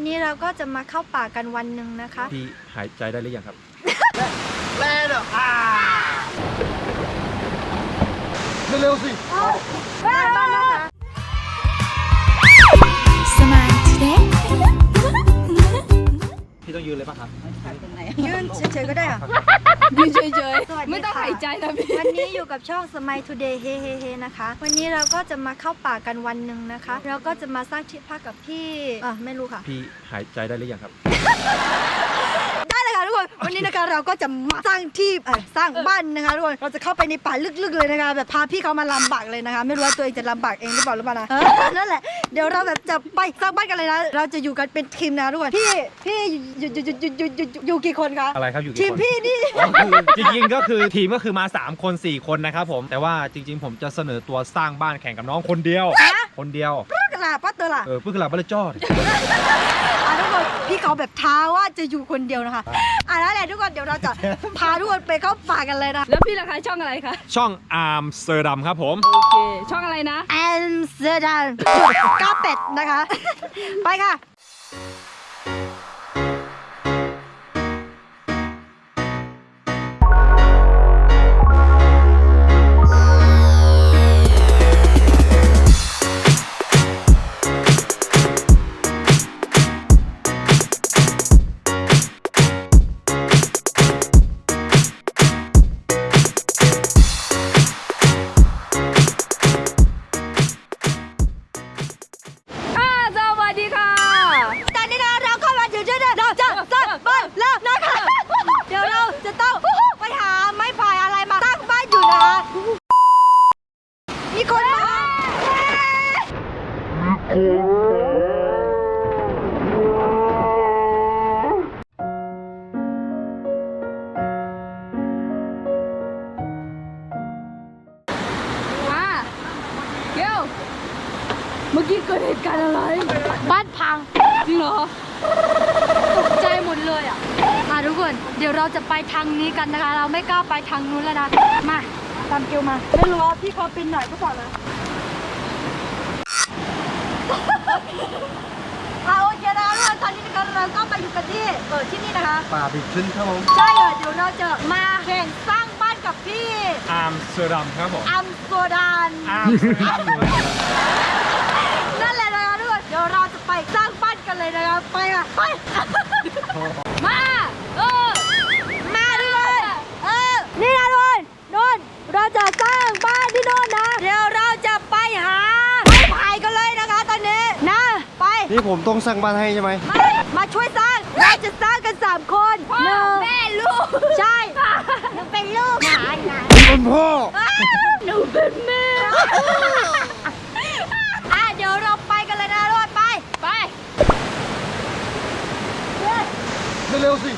วันนี้เราก็จะมาเข้าป่ากันวันหนึ่งนะคะ พี่หายใจได้หรือยังครับ แล่เด้ออ่าเร็วๆสิ สมายเด็ก พี่ต้องยืนเลยป่ะครับยืนเฉยๆก็ได้ค่ะยืนเฉยสวัสดีค่ะๆไม่ต้องหายใจนะพี่ วันนี้อยู่กับช่อง Smile Today เฮเฮเฮนะคะ วันนี้เราก็จะมาเข้าป่ากันวันหนึ่งนะคะ เราก็จะมาสร้างที่พักกับพี่อะไม่รู้ค่ะ พี่หายใจได้หรือยังครับได้เลย ค่ะทุกคนวันนี้นะคะเราก็จะมาสร้างที่เอ่อสร้างบ้านนะคะทุกคนเราจะเข้าไปในป่าลึกๆเลยนะคะแบบพาพี่เขามาลำบากเลยนะคะ ไม่รู้ว่าตัวเองจะลำบากเองหรือเปล่าหรือเปล่านะเออนั่นแหละเดี๋ยวเราแบบจะไปสร้างบ้านกันเลยนะเราจะอยู่กันเป็นทีมนะทุกคนพี่พี่อยู่อยู่อยู่อยู่อยู่อยู่อยู่กี่คนคะอะไรครับอยู่ทีกี่มคนพี่นี่อ๋อคือจริงๆก็คือทีมก็คือมา 3 คน 4 คนนะครับผมแต่ว่าจริง ๆ ผมจะเสนอตัวสร้างบ้านแข่งกับน้องคนเดียวคนเดียว ปึ๊กล่ะป้าเตอล่ะเออเพื่อคือหลับบ้านจอดอะทุกคน พี่เขาแบบท้าว่าจะอยู่คนเดียวนะคะอะนั่นแหละทุกคนเดี๋ยวเราจะพาทุกคนไปเข้าป่ากันเลยนะแล้วพี่ราคาช่องอะไรคะช่องอาร์มเซอร์ดัมครับผม โอเค ช่องอะไรนะ แอนเซอร์ดันก้าเป็ดนะคะ ไปค่ะ มาเกียวเมื่อกี้เกิดเหตุการณ์อะไร บ้านพัง จริงเหรอ ตกใจหมดเลยอะอะทุกคน เดี๋ยวเราจะไปทางนี้กันนะคะ เราไม่กล้าไปทางนู้นแล้วนะ มา ตามเกียวมา ไม่รู้ว่าพี่เขาปีนหน่อยก็พอนะเอาโอเคนะทุกคนตอนนี้นะคะเราก็มาอยู่กันที่เออที่นี่นะคะ ป่าบิดขึ้นครับผมใช่เลยเดี๋ยวเราจะมาแข่งสร้างบ้านกับพี่อาร์มเซอร์ดัมครับผมอัมโซดาน อาร์มเซอร์ดัมนั่นแหละนะคะทุกคนเดี๋ยวเราจะไปสร้างบ้านกันเลยนะคะไปค่ะไป มา เออ มาด้วยเออ นี่นะทุกคนโน่นเราจะสร้างบ้านที่โน่นนะ เดี๋ยวเราจะไปหาไม้ไผ่กันเลยนะคะตอนนี้ นะ ไป นี่ผมต้องสร้างบ้านให้ใช่ไหมมามาช่วยสร้างเราจะสร้างกันสามคนพ่อหนึ่งแม่ลูก ใช่หนูเป็นลูกหลานหลานคุณพ่อหนูเป็นแม่อะเดี๋ยวเราไปกันเลยนะทุกคนไป ไป เร็วๆสิ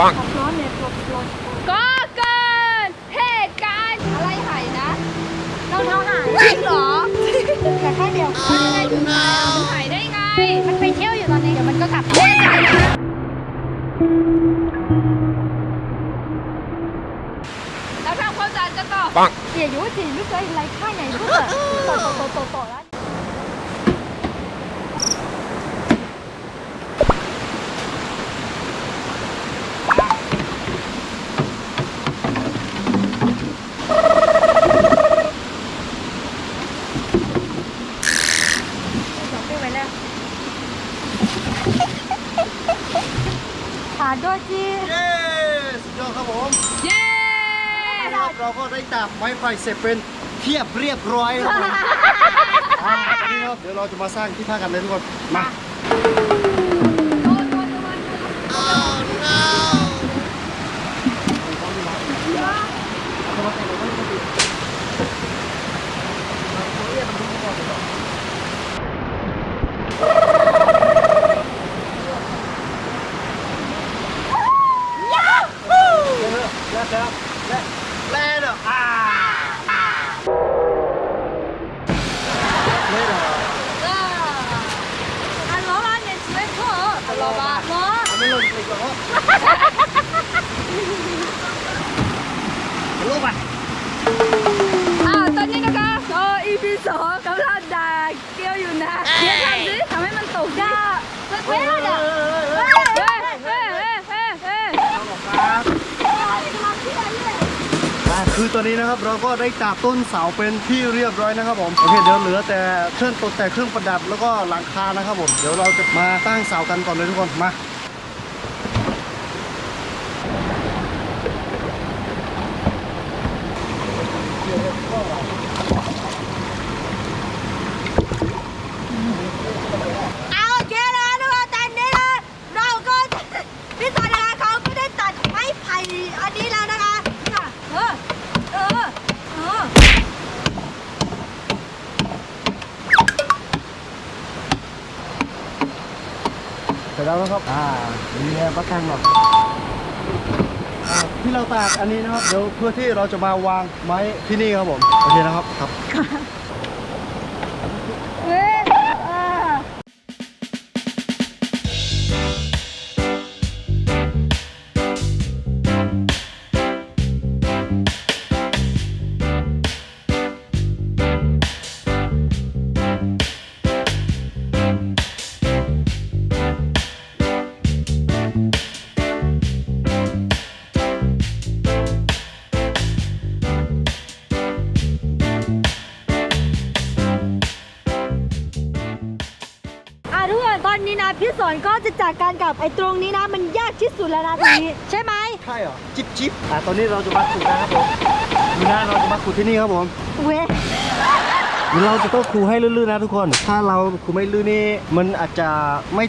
ร้อนเนี่ยตัวร้อนก็เกิดเหตุการณ์อะไรหายนะเราเท้าหายจริงเหรอแต่แค่เดียวยังไงถึงหายอะมันหายได้ไง มันไปเที่ยวอยู่ตอนนี้เดี๋ยวมันก็กลับแน่ใจนะแล้วทำความสะอาดกันต่อปัง เสียอยู่ว่าจีนไม่เคยไรค่าใหญ่เพื่อต่อต่อต่อต่อแล้วขาด้วยจี เย้สุดยอดครับผม เย้ ครับเราก็ ไปเสร็จเป็นเทียบเรียบร้อยครับอ่านี่ครับเดี๋ยวเราจะมาสร้างที่พักกันเลยทุกคนมา 我。อ่าตอนนี้นะคะเออ EP สองกำลังด่าเกียวอยู่นะเดี๋ยวทำสิทำให้มันตกสิไม่ได้เดี๋ยวเฮ้ยเฮ้ยเฮ้ยเฮ้ยเฮ้ยเฮ้ยอ่าคือตอนนี้นะครับเราก็ได้จับต้นเสาเป็นที่เรียบร้อยนะครับผมโอเคเดี๋ยวเหลือแต่เครื่องตกแต่เครื่องประดับแล้วก็หลังคานะครับผมเดี๋ยวเราจะมาตั้งเสากันก่อนเลยทุกคนมา เอาโอเคนะคะทุกคนตอนนี้นะเราก็พี่สอนนะคะเขาก็ได้ตัดไม้ไผ่อันนี้แล้วนะคะเนี่ยเออเออเออเสร็จแล้วนะครับ อ่า มีแนวประกันหรอกอ่า ที่เราตากอันนี้นะครับ เดี๋ยวเพื่อที่เราจะมาวางไม้ที่นี่ครับผม โอเคนะครับ ครับ อนก็จะจัดการกับไอ้ตรงนี้นะ มันยากที่สุดแล้วนะตรงนี้ ใช่ไหมใช่เหรอ จิ๊บจิ๊บอ่าตอนนี้เราจะมาขุดนะครับผมนี่นะเราจะมาขุดที่นี่ครับผมเว้ยเดี๋ยวเราจะต้องขูให้ลื่นๆนะทุกคน ถ้าเราขูไม่ลื่นนี่มันอาจจะไม่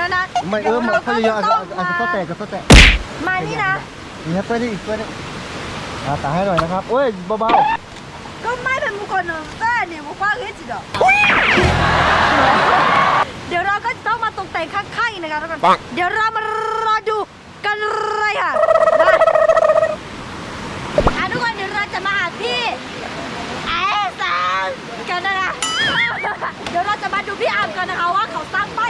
แล้วนะไม่เออดี๋มายวเขาจะเยอะอาจต้จะองอาจจะมาต้องแตกกับต้องแตกมานี่นะนี่ครับตัวนี้อีกตัวนี้อ่าตาให้หน่อยนะครับเอ้ยเบาก็ไม่เป็นมุกคนหนึ่งแต่เนี่ยมุกว่าเฮ้ยจิเดอเดี๋ยวเราก็จะต้องมาตกแต่งข้างๆอีกนะคะทุกคนเดี๋ยวเรามารอดูกันเลยค่ะได้อะทุกคนเดี๋ยวเราจะมาหาพี่ไอ้สันกันนะคะเดี๋ยวเราจะมาดูพี่อามกันนะคะว่าเขาสร้างบ้านยั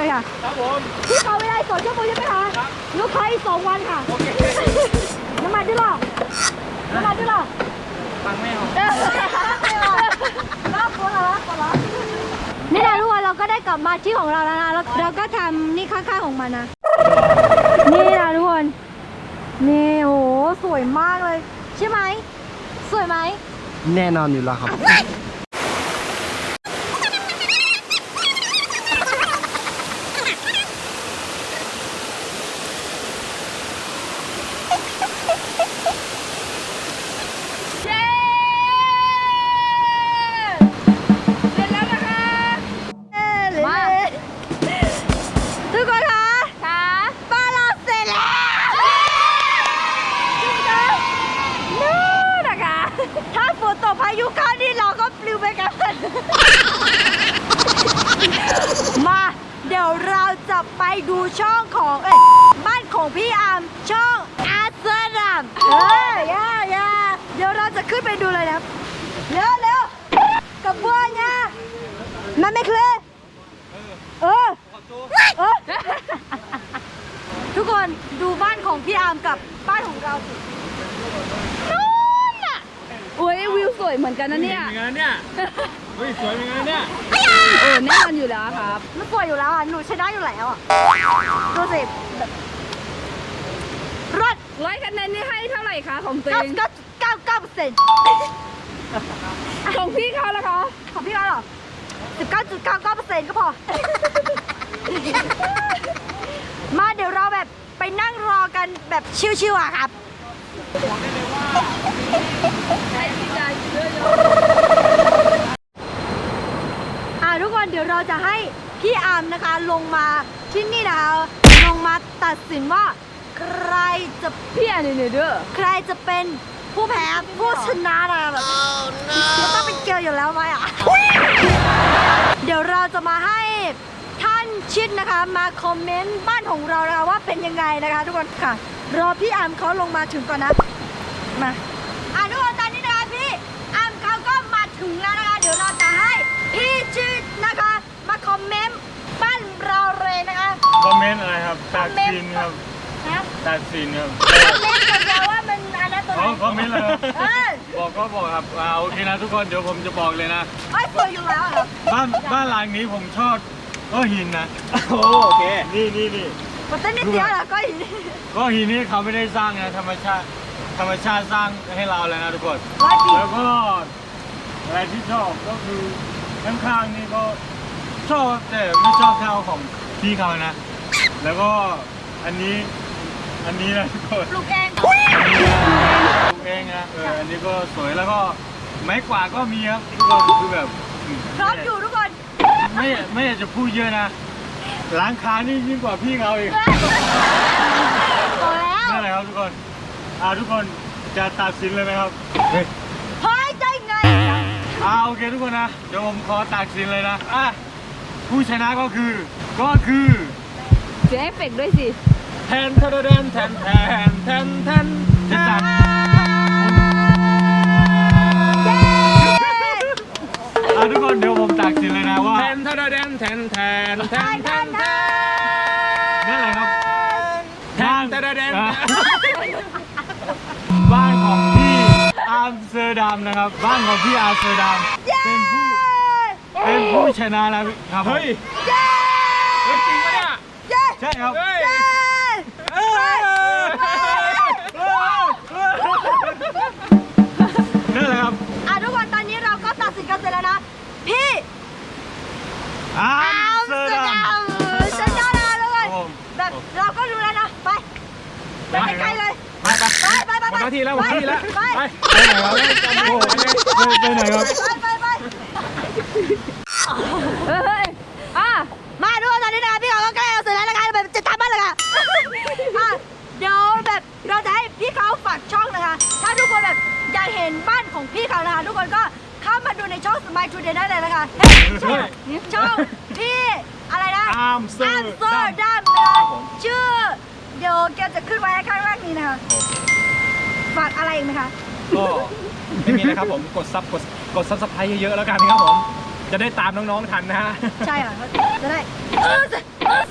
เฉยๆค่ะ ครับผม พี่ขอเวลาอีกสองชั่วโมงใช่ไหมคะครับ ลูกค้าอีกสองวันค่ะ โอเคน้ำมันด้วยหรอน้ำมันด้วยหรอฟังไม่ออก รอบคนละรอบคนละนี่นะทุกคนเราก็ได้กลับมาที่ของเราแล้วนะแล้วเราก็ทำนี่ข้างๆของมันนะ นี่นะทุกคน นี่โหสวยมากเลย ใช่ไหม สวยไหมๆแน่นอนอยู่แล้วครับ ไปดูช่องของเอ้ยบ้านของพี่อาร์มช่องอาร์เซนัมเอ้ยย่าย่าเดี๋ยวเราจะขึ้นไปดูเลยนะครับเร็วเร็วกับบัวเนี่ยมันไม่เคลยเออเออ ทุกคนดูบ้านของพี่อาร์มกับบ้านของเราสินู่นน่ะโอ้ยวิวสวยเหมือนกันนะเนี่ย เหมือนกันเนี่ยเฮ้ยสวยเหมือนกันเนี่ยเออแน่นอนอยู่แล้วครับมันสวยอยู่แล้วอะ หนูชนะอยู่แล้วอะ ดูสิแบบรถร้อยคะแนนนี่ให้เท่าไหร่คะของตัวเก้าเองเก้าเก้าเก้าเปอร์เซ็นต์ของพี่เขาละคะ ของพี่เราเหรอสิบเก้าจุดเก้าเก้าเปอร์เซ็นต์ก็พอ มาเดี๋ยวเราแบบไปนั่งรอกันแบบชิวๆอะครับให้พี่ใจเยอะ อ่าทุกคนเดี๋ยวเราจะให้พี่อาร์มนะคะลงมาที่นี่นะคะลงมาตัดสินว่า ใครจะๆพี่อ่านเด้อใครจะเป็นผู้แพ้ผู้ชนะนะแบบมันต้องเป็นเกลียวอยู่แล้วไหมอะเดี๋ยวเราจะมาให้ท่านชิดนะคะมาคอมเมนต์บ้านของเรานะคะว่าเป็นยังไงนะคะ ทุกคนค่ะ รอพี่อาร์มเขาลงมาถึงก่อนนะมา เมนต์บ้านเราเลยนะคะ คอมเมนต์อะไรครับตัดสินครับนะตัดสินครับคอมเมนต์กันแล้วว่ามันอันนั้นตัวไหอ๋อนคอมเมนต์เลยครับเออบอกก็บอกครับอ่าโอเคนะทุกคนเดี๋ยวผมจะบอกเลยนะ ไอ้ยสวยอยู่แล้วเหรอบ้านบ้านหลังนี้ผมชอบก็หินนะโอ้โอเค นี่นี่นี่มันเต้นนิดเดียวเหรอก็อีกก็หินนี้เขาไม่ได้สร้างนะธรรมชาติ ธรรมชาติสร้างให้เราเลยนะทุกคน ร้อยปีแล้วก็อะไรที่ชอบก็คือข้างๆนี่ก็ ชอบแต่ไม่ชอบเท่าของพี่เขานะ แล้วก็อันนี้อันนี้นะทุกคนลูกแกงปลูกเองนะเอออันนี้ก็สวยแล้วก็ไม้กวาดก็มีครับทุกคนคือแบบพร้อมอยู่ทุกคน ไม่ไม่อยากจะพูดเยอะนะร้านค้านี่ยิ่งกว่าพี่เขาอีกพอแล้วนั่นแหละครับทุกคนอ่าทุกคนจะตัดสินเลยไหมครับเฮ้ยเฮ้ยได้ไงอ่าโอเคทุกคนนะเดี๋ยวผมขอตัดสินเลยนะอะ ผู้ชนะก็คือ ก็คือเสียเอฟเฟกต์ด้วยสิ แทนแทนแทนแทนแทนแทนแทนสิบสาทุกคนเดี๋ยวผมตักสินเลยนะว่าแทนแทนแทนแทนแทนแทนแทนนั่นอะไรครับบ้นแทนแทนแทนบ้านของพี่อาร์เซอร์ดัมนะครับ บ้านของพี่อาร์เซอร์ดัม เป็นผู้ชนะแล้วครับผมเฮ้ยเย้เฮ้ยจริงปะเนี่ยเย้ใช่ครับ เฮ้ยเย้เอ้ยนั่นแหละครับอะทุกคนตอนนี้เราก็ตัดสินกันเสร็จแล้วนะ พี่อาอาร์ร์มมสสเตอร์ดัดามวชนะแล้วทุกคนครับผมแบบเราก็รู้แล้วนะ ไปไปไกลๆเลย ไปไปไปไปไปหมดหน้าที่แล้วหมดหน้าที่แล้วไปไปไปไปไหนครับโอ้โหไปไหนครับ ไปไป เฮ้ยอะ มาดูตอนนี้นะคะพี่เขาก็ใกล้เอาเสร็จแล้วนะคะแบบจะทำบ้านเลยค่ะ อะเดี๋ยวแบบเราจะให้พี่เขาฝากช่องนะคะ ถ้าทุกคน แบบอยากเห็นบ้านของพี่เขานะคะทุกคนก็เข้ามาดูในช่อง Smile Today ได้เลยนะคะเฮ้ยช่องช่องพี่อะไรนะอาร์มเซออาร์ร์มเซอร์ดัมนะคะชื่อ เดี๋ยวแกจะขึ้นไว้ข้างล่างนี้นะคะฝากอะไรอีกไหมคะ ก็ไม่มีนะครับผมกดซับกดกดซับสไครต์เยอะๆแล้วกันครับผม จะได้ตามน้องๆทันนะฮะ ใช่ค่ะจะได้เออเออ